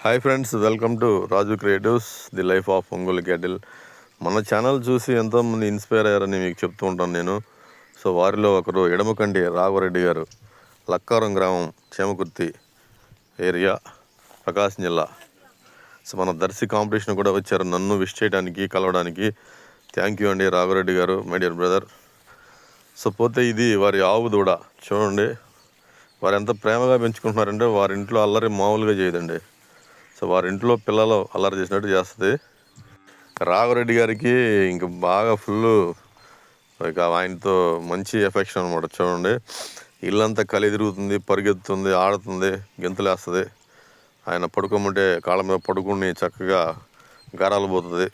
Hi friends welcome to Raju creatives the life of Ongole cattle మన channel చూసి ఎంతోమంది inspire అయ్యారని మీకు చెప్తూ ఉంటాను నేను. సో వారిలో ఒకరు ఎడమకండి రాఘవరెడ్డి గారు. లక్కారం గ్రామం చేమకుర్తి ఏరియా ప్రకాశం జిల్లా. సో మన దర్శి కాంపిటీషన్ కూడా వచ్చారు. నన్ను విష్ చేయడానికి కలవడానికి. థ్యాంక్ యూ అండి రాఘవరెడ్డి గారు మై డియర్ బ్రదర్ సో పోతే ఇది వారి ఆవు దూడ. చూడండి. వారు ఎంత ప్రేమగా పెంచుకుంటున్నారంటే వారి ఇంట్లో అల్లరి మామూలుగా చేయదండి. సో వారి ఇంట్లో పిల్లలు అల్లరి చేసినట్టు చేస్తుంది. రాఘవరెడ్డి గారికి ఇంక బాగా ఫుల్ ఇక ఆయనతో మంచి ఎఫెక్షన్ అనమాట చూడండి. ఇల్లంతా కలి తిరుగుతుంది పరిగెత్తుతుంది ఆడుతుంది గెంతులేస్తుంది. ఆయన పడుకోమంటే కాళ్ళ మీద పడుకుని చక్కగా గారాలు పోతుంది.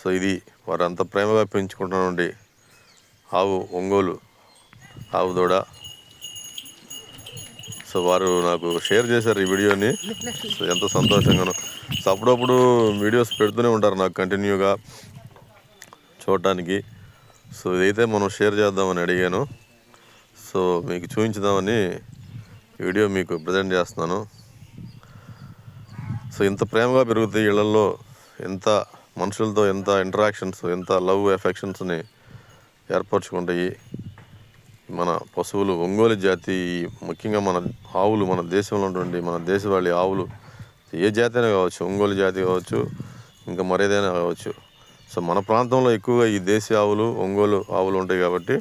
సో ఇది వారు అంత ప్రేమగా పెంచుకుంటున్నామండి ఆవు ఒంగోలు ఆవు దూడ. సో వారు నాకు షేర్ చేశారు ఈ వీడియోని. సో ఎంతో సంతోషంగాను. సో అప్పుడప్పుడు వీడియోస్ పెడుతూనే ఉంటారు నాకు కంటిన్యూగా చూడటానికి. సో ఇదైతే మనం షేర్ చేద్దామని అడిగాను. సో మీకు చూపించుదామని వీడియో మీకు ప్రజెంట్ చేస్తున్నాను. సో ఇంత ప్రేమగా పెరుగుతాయి ఇళ్ళలో ఎంత మనుషులతో ఎంత ఇంటరాక్షన్స్ ఎంత లవ్ ఎఫెక్షన్స్ని ఏర్పరచుకుంటాయి. మన పశువులు ఒంగోలు జాతి ముఖ్యంగా మన ఆవులు మన దేశంలో ఉన్నటువంటి మన దేశవాళీ ఆవులు ఏ జాతి అయినా కావచ్చు ఒంగోలు జాతి కావచ్చు ఇంకా మరేదైనా కావచ్చు. సో మన ప్రాంతంలో ఎక్కువగా ఈ దేశీ ఆవులు ఒంగోలు ఆవులు ఉంటాయి కాబట్టి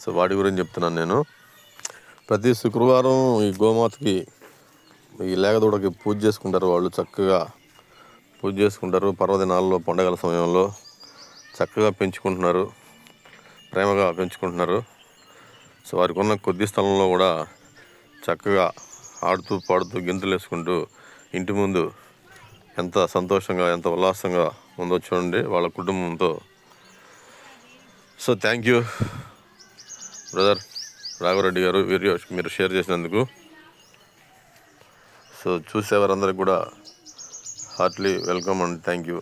సో వాటి గురించి చెప్తున్నాను నేను. ప్రతి శుక్రవారం ఈ గోమాతకి ఈ లేగదూడకి పూజ చేసుకుంటారు వాళ్ళు చక్కగా. పూజ చేసుకుంటారు పర్వదినాల్లో పండగల సమయంలో చక్కగా పెంచుకుంటున్నారు ప్రేమగా పెంచుకుంటున్నారు. సో వారికి ఉన్న కొద్ది స్థలంలో కూడా చక్కగా ఆడుతూ పాడుతూ గింతలు వేసుకుంటూ ఇంటి ముందు ఎంత సంతోషంగా ఎంత ఉల్లాసంగా ఉందో చూడండి వాళ్ళ కుటుంబంతో. So thank you brother Raghavareddy గారు వీడియో మీరు షేర్ చేసినందుకు. సో చూసేవారందరికి కూడా heartly welcome and thank you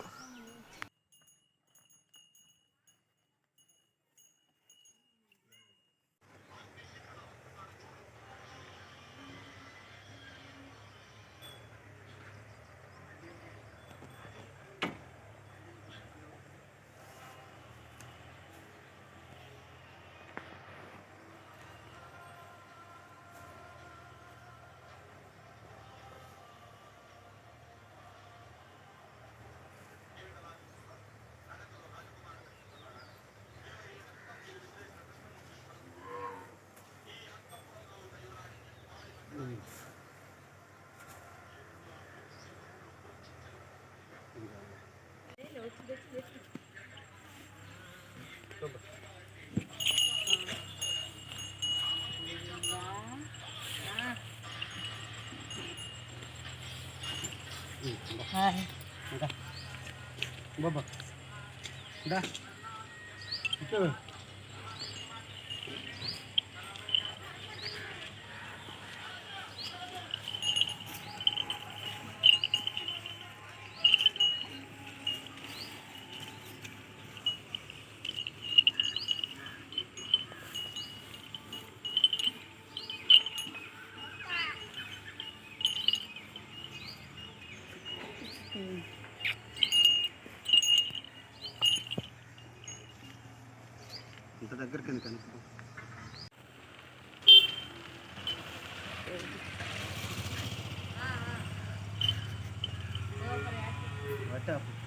嗯，来，来，我吧，来，就。ఇంత దగ్గరికి ఎందుకు అనుకో పట్టాపు